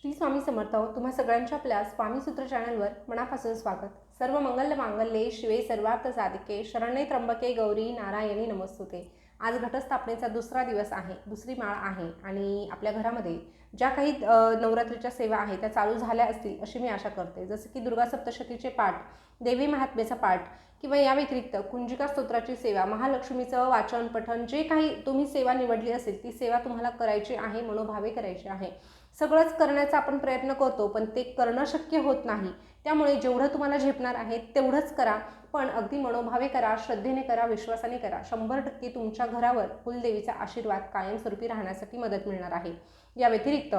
श्री स्वामी समर्थ तुम्हा सगळ्यांच्या आपल्या स्वामीसूत्र चॅनलवर मनापासून स्वागत. सर्व मंगल मांगल्ये शिवे सर्वार्थ साधिके शरण्ये त्र्यंबके गौरी नारायणी नमस्तुते. आज घटस्थापनेचा दुसरा दिवस आहे दुसरी माळ आहे आणि आपल्या घरामध्ये ज्या काही नवरात्रीच्या सेवा आहेत त्या चालू झाल्या असतील अशी मी आशा करते. जसं की दुर्गा सप्तशतीचे पाठ देवी महात्म्याचा पाठ किंवा या व्यतिरिक्त कुंजिका स्तोत्राची सेवा महालक्ष्मीचं वाचन पठण जे काही तुम्ही सेवा निवडली असेल ती सेवा तुम्हाला करायची आहे मनोभावे करायची आहे. सगळंच करण्याचा आपण प्रयत्न करतो पण ते करणं शक्य होत नाही. त्यामुळे जेवढं तुम्हाला झेपणार आहे तेवढंच करा. पण अगदी मनोभावे करा श्रद्धेने करा विश्वासाने करा. शंभर टक्के तुमच्या घरावर कुलदेवीचा आशीर्वाद कायमस्वरूपी राहण्यासाठी मदत मिळणार आहे. या व्यतिरिक्त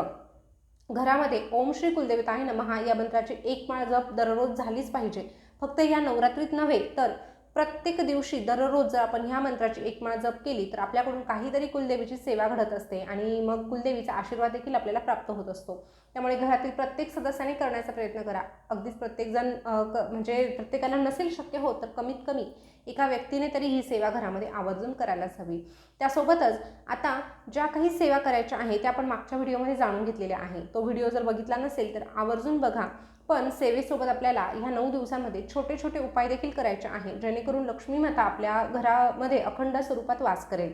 घरामध्ये ओम श्री कुलदेवताय नमहा या मंत्राची एक माळ जप दररोज झालीच पाहिजे. फक्त या नवरात्रीत नव्हे तर प्रत्येक दिवशी दररोज जर आपण ह्या मंत्राची एक माळ जप केली तर आपल्याकडून काहीतरी कुलदेवीची सेवा घडत असते आणि मग कुलदेवीचा आशीर्वाद देखील आपल्याला प्राप्त होत असतो. त्यामुळे घरातील प्रत्येक सदस्याने करण्याचा प्रयत्न करा. अगदीच प्रत्येकजण क म्हणजे प्रत्येकाला नसेल शक्य होत तर कमीत कमी एका व्यक्तीने तरी ही सेवा घरामध्ये आवर्जून करायलाच हवी. त्यासोबतच आता ज्या काही सेवा करायच्या आहेत त्या आपण मागच्या व्हिडिओमध्ये जाणून घेतलेल्या आहे तो व्हिडिओ जर बघितला नसेल तर आवर्जून बघा. पण सेवेसोबत आपल्याला ह्या नऊ दिवसांमध्ये छोटे छोटे उपाय देखील करायचे आहेत जेणेकरून लक्ष्मी माता आपल्या घरामध्ये अखंड स्वरूपात वास करेल.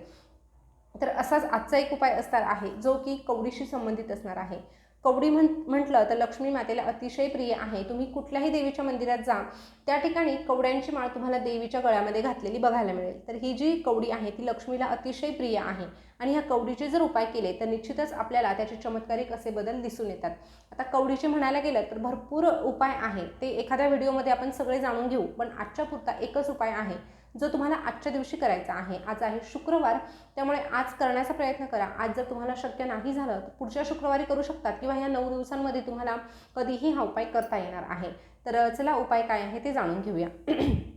तर असाच आजचा एक उपाय असणार आहे जो की कवडीशी संबंधित असणार आहे. कवडी म्हण म्हटलं तर लक्ष्मी मातेला अतिशय प्रिय आहे. तुम्ही कुठल्याही देवीच्या मंदिरात जा. त्या ठिकाणी कवड्यांची माळ तुम्हाला देवीच्या गळ्यामध्ये घातलेली बघायला मिळेल. तर ही जी कवडी आहे ती लक्ष्मीला अतिशय प्रिय आहे. आणि ह्या कवडीचे जर उपाय केले तर निश्चितच आपल्याला त्याचे चमत्कारिक असे बदल दिसून येतात. आता कवडीचे म्हणायला गेलं तर भरपूर उपाय आहे. ते एखाद्या व्हिडिओमध्ये आपण सगळे जाणून घेऊ पण आजच्या पुरता एकच उपाय आहे. जो तुम्हाला आजच्या दिवशी करायचा आहे. आज आहे शुक्रवार त्यामुळे आज करण्याचा प्रयत्न करा. आज जर तुम्हाला शक्य नाही झालं तर पुढच्या शुक्रवारी करू शकतात किंवा ह्या नऊ दिवसांमध्ये तुम्हाला कधीही हा उपाय करता येणार आहे. तर चला उपाय काय आहे ते जाणून घेऊया.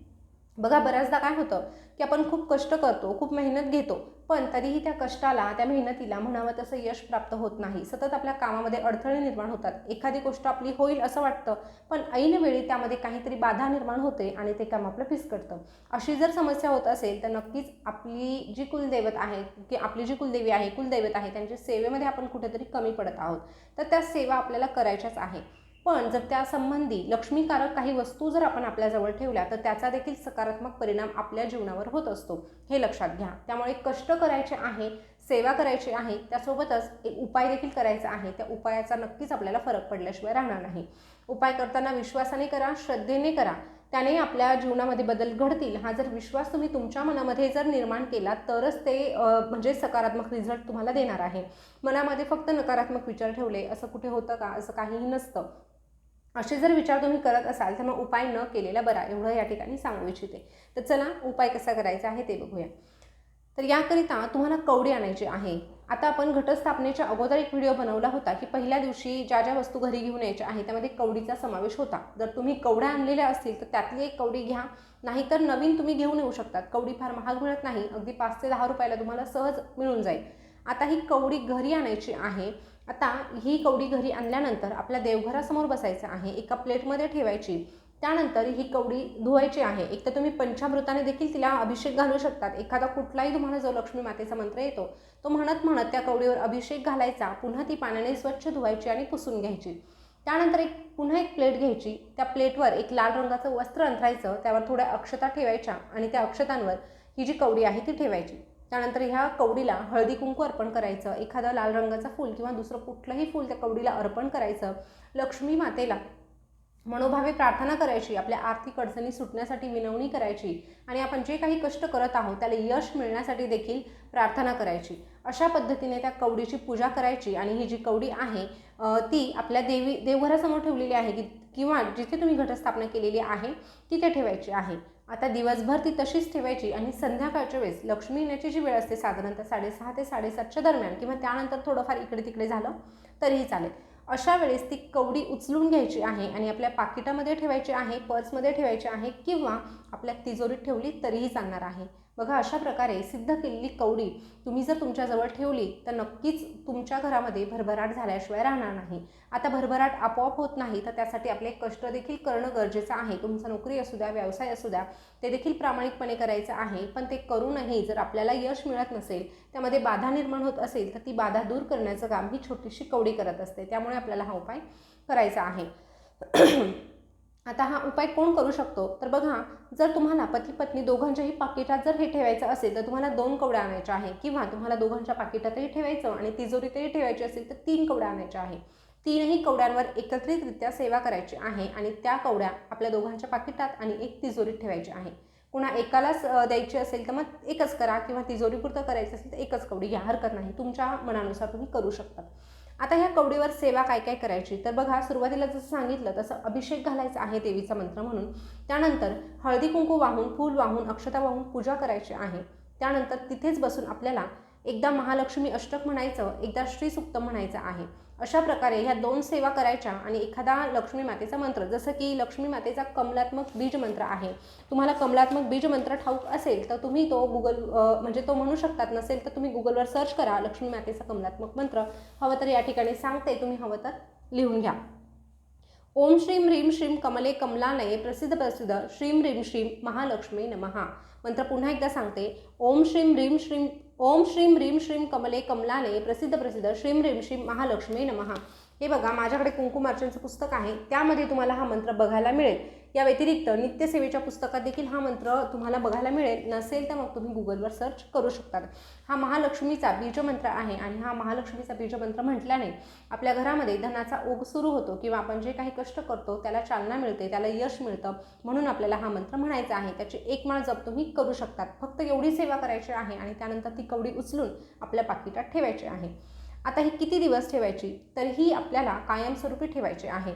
बघा बऱ्याचदा काय होतं की आपण खूप कष्ट करतो खूप मेहनत घेतो पण तरीही त्या कष्टाला त्या मेहनतीला म्हणावं तसं यश प्राप्त होत नाही. सतत आपल्या कामामध्ये अडथळे निर्माण होतात. एखादी गोष्ट आपली होईल असं वाटतं पण ऐनवेळी त्यामध्ये काहीतरी बाधा निर्माण होते आणि ते काम आपलं फिसकटतं. अशी जर समस्या होत असेल तर नक्कीच आपली जी कुलदैवत आहे की आपली जी कुलदेवी आहे कुलदैवत आहे त्यांच्या सेवेमध्ये आपण कुठेतरी कमी पडत आहोत. तर त्या सेवा आपल्याला करायच्याच आहे. पण जर त्या संबंधी लक्ष्मीकारक काही वस्तू जर आपण आपल्याजवळ ठेवल्या तर त्याचा देखील सकारात्मक परिणाम आपल्या जीवनावर होत असतो. हे लक्षात घ्या. त्यामुळे कष्ट करायचे आहे सेवा करायची आहे त्यासोबतच एक उपाय देखील करायचा आहे. त्या उपायाचा नक्कीच आपल्याला फरक पडल्याशिवाय राहणार नाही. उपाय करताना विश्वासाने करा श्रद्धेने करा. त्याने आपल्या जीवनामध्ये बदल घडतील. हा जर विश्वास तुम्ही तुमच्या मनामध्ये जर निर्माण केला तरच ते म्हणजे सकारात्मक रिझल्ट तुम्हाला देणार आहे. मनामध्ये फक्त नकारात्मक विचार ठेवले असं कुठे होतं का? असं काहीही नसतं. असे जर विचार तुम्ही करत असाल तर मग उपाय न केलेला बरा एवढं या ठिकाणी सांगू इच्छिते. तर चला उपाय कसा करायचा आहे ते बघूया. तर याकरिता तुम्हाला कवडी आणायची आहे. आता आपण घटस्थापनेच्या अगोदर एक व्हिडिओ बनवला होता की पहिल्या दिवशी ज्या ज्या वस्तू घरी घेऊन यायच्या आहे त्यामध्ये कवडीचा समावेश होता. जर तुम्ही कवड्या आणलेल्या असतील तर त्यातली एक कवडी घ्या. नाहीतर नवीन तुम्ही घेऊन येऊ शकतात. कवडी फार महाग मिळत नाही. अगदी पाच ते दहा रुपयाला तुम्हाला सहज मिळून जाईल. आता ही कवडी घरी आणायची आहे. आता ही कवडी घरी आणल्यानंतर आपल्या देवघरासमोर बसायचं आहे एका प्लेटमध्ये ठेवायची. त्यानंतर ही कवडी धुवायची आहे. एक तर तुम्ही पंचामृताने देखील तिला अभिषेक घालू शकतात. एखादा कुठलाही तुम्हाला जो लक्ष्मी मातेचा मंत्र येतो तो म्हणत म्हणत त्या कवडीवर अभिषेक घालायचा पुन्हा ती पाण्याने स्वच्छ धुवायची आणि पुसून घ्यायची. त्यानंतर एक पुन्हा एक प्लेट घ्यायची. त्या प्लेटवर एक लाल रंगाचं वस्त्र अंतरायचं त्यावर थोड्या अक्षता ठेवायच्या आणि त्या अक्षतांवर ही जी कवडी आहे ती ठेवायची. त्यानंतर ह्या कवडीला हळदी कुंकू अर्पण करायचं एखादं लाल रंगाचं फूल किंवा दुसरं कुठलंही फूल त्या कवडीला अर्पण करायचं लक्ष्मी मातेला मनोभावे प्रार्थना करायची आपल्या आर्थिक अडचणी सुटण्यासाठी विनवणी करायची आणि आपण जे काही कष्ट करत आहोत त्याला यश मिळण्यासाठी देखील प्रार्थना करायची. अशा पद्धतीने त्या कवडीची पूजा करायची आणि ही जी कवडी आहे ती आपल्या देवी देवघरासमोर ठेवलेली आहे की किंवा जिथे तुम्ही घटस्थापना केलेली आहे तिथे ठेवायची आहे. आता दिवसभर ती तशीच ठेवायची आणि संध्याकाळच्या वेळेस लक्ष्मी येण्याची जी वेळ असते साधारणतः साडेसहा ते साडेसातच्या दरम्यान किंवा त्यानंतर थोडंफार इकडे तिकडे झालं तरीही चालेल. अशा वेळेस ती कवडी उचलून घ्यायची आहे आणि आपल्या पाकिटामध्ये ठेवायची आहे पर्समध्ये ठेवायची आहे किंवा आपल्या तिजोरीत ठेवली तरीही चालणार आहे. बघा अशा प्रकारे सिद्ध केलेली कवडी तुम्ही जर तुमच्याजवळ ठेवली तर नक्कीच तुमच्या घरामध्ये भरभराट झाल्याशिवाय राहणार नाही. आता भरभराट आपोआप होत नाही तर त्यासाठी आपले कष्ट देखील करणं गरजेचं आहे. तुमचा नोकरी असू द्या व्यवसाय असू द्या ते देखील प्रामाणिकपणे करायचं आहे. पण ते करूनही जर आपल्याला यश मिळत नसेल त्यामध्ये बाधा निर्माण होत असेल तर ती बाधा दूर करण्याचं काम ही छोटीशी कवडी करत असते. त्यामुळे आपल्याला हा उपाय करायचा आहे. आता हा उपाय कोण करू शकतो? तर बघा जर तुम्हाला पती पत्नी दोघांच्याही पाकिटात जर हे ठेवायचं असेल तर तुम्हाला दोन कवड्या आणायच्या आहे किंवा तुम्हाला दोघांच्या पाकिटातही ठेवायचं आणि तिजोरीतही ठेवायची असेल तर तीन कवड्या आणायच्या आहे तीनही कवड्यांवर एकत्रितरित्या सेवा करायची आहे आणि त्या कवड्या आपल्या दोघांच्या पाकिटात आणि एक तिजोरीत ठेवायची आहे. कुणा एकालाच द्यायची असेल तर मग एकच करा. किंवा तिजोरीपुरतं करायचं असेल तर एकच कवडी. घ्या हरकत नाही. तुमच्या मनानुसार तुम्ही करू शकता. आता ह्या कवडीवर सेवा काय काय करायची? तर बघा सुरुवातीला जसं सांगितलं तसं अभिषेक घालायचा आहे देवीचा मंत्र म्हणून. त्यानंतर हळदी कुंकू वाहून फूल वाहून अक्षता वाहून पूजा करायची आहे. त्यानंतर तिथेच बसून आपल्याला एकदा महालक्ष्मी अष्टक म्हणायचं एकदा श्रीसुक्त म्हणायचं आहे. अशा प्रकारे ह्या दोन सेवा करायच्या आणि एखादा लक्ष्मी मातेचा मंत्र जसं की लक्ष्मी मातेचा कमलात्मक बीज मंत्र आहे. तुम्हाला कमलात्मक बीज मंत्र ठाऊक असेल तर तुम्ही तो गुगल म्हणजे तो म्हणू शकतात नसेल तर तुम्ही गुगलवर सर्च करा लक्ष्मी मातेचा कमलात्मक मंत्र. हवं तर या ठिकाणी सांगते तुम्ही हवं तर लिहून घ्या. ओम श्रीम ह्रीम श्रीम कमले कमलानये प्रसिद्ध प्रसिद्ध श्रीम ह्रीम श्रीम महालक्ष्मी नमहा. मंत्र पुन्हा एकदा सांगते. ओम श्रीम ह्रीम श्रीम ओम श्रीम ह्रीं श्रीम कमले कमलाने प्रसिद्ध प्रसिद्ध श्रीम ह्रीम श्रीम महालक्ष्मी नमहा हे बघा माझ्याकडे कुंकुमार्चनचं पुस्तक आहे. त्यामध्ये तुम्हाला हा मंत्र बघायला मिळेल. या व्यतिरिक्त नित्यसेवेच्या पुस्तकात देखील हा मंत्र तुम्हाला बघायला मिळेल. नसेल तर मग तुम्ही गुगलवर सर्च करू शकतात. हा महालक्ष्मीचा बीजमंत्र आहे आणि हा महालक्ष्मीचा बीजमंत्र म्हटल्याने आपल्या घरामध्ये धनाचा ओघ सुरू होतो किंवा आपण जे काही कष्ट करतो त्याला चालना मिळते त्याला यश मिळतं म्हणून आपल्याला हा मंत्र म्हणायचा आहे. त्याची एक माळ जप तुम्ही करू शकतात. फक्त एवढी सेवा करायची आहे आणि त्यानंतर ती कवडी उचलून आपल्या पाकिटात ठेवायची आहे. आता ही किती दिवस ठेवायची? तर ही आपल्याला कायमस्वरूपी ठेवायची आहे.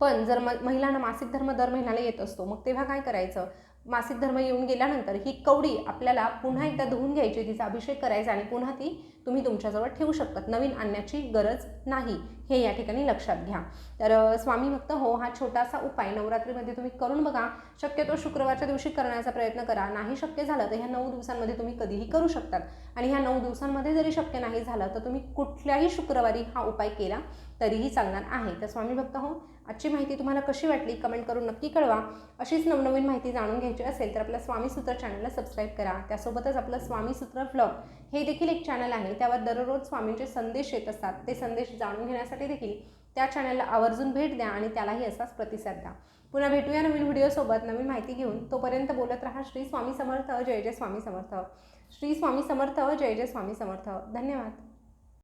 पण जर म महिलांना मासिक धर्म दर महिन्याला येत असतो मग तेव्हा काय करायचं? मासिक धर्म येऊन गेल्यानंतर ही कवडी आपल्याला पुन्हा एकदा धुवून घ्यायची तिचा अभिषेक करायचा आणि पुन्हा ती तुम्ही तुमच्याजवळ ठेवू शकतात. नवीन आणण्याची गरज नाही. हे या ठिकाणी लक्षात घ्या. तर स्वामी भक्त हो हा छोटासा उपाय नवरात्रीमध्ये तुम्ही करून बघा. शक्यतो शुक्रवारच्या दिवशी करण्याचा प्रयत्न करा. नाही शक्य झालं तर ह्या नऊ दिवसांमध्ये तुम्ही कधीही करू शकतात. आणि ह्या नऊ दिवसांमध्ये जरी शक्य नाही झालं तर तुम्ही कुठल्याही शुक्रवारी हा उपाय केला तरीही चालणार आहे. तर स्वामी भक्त हो आजची माहिती तुम्हाला कशी वाटली कमेंट करून नक्की कळवा. अशीच नवनवीन माहिती जाणून घ्यायची असेल तर आपल्या स्वामी सूत्र चॅनलला सबस्क्राईब करा. त्यासोबतच आपलं स्वामी सूत्र व्लॉग हे देखील एक चॅनल आहे. त्यावर दररोज स्वामींचे संदेश येत असतात. ते संदेश जाणून घेण्यासाठी देखील त्या चॅनलला आवर्जून भेट द्या आणि त्यालाही असाच प्रतिसाद द्या. पुन्हा भेटूया नवीन व्हिडिओसोबत नवीन माहिती घेऊन तोपर्यंत बोलत राहा श्री स्वामी समर्थ. जय जय स्वामी समर्थ. श्री स्वामी समर्थ. जय जय स्वामी समर्थ. धन्यवाद.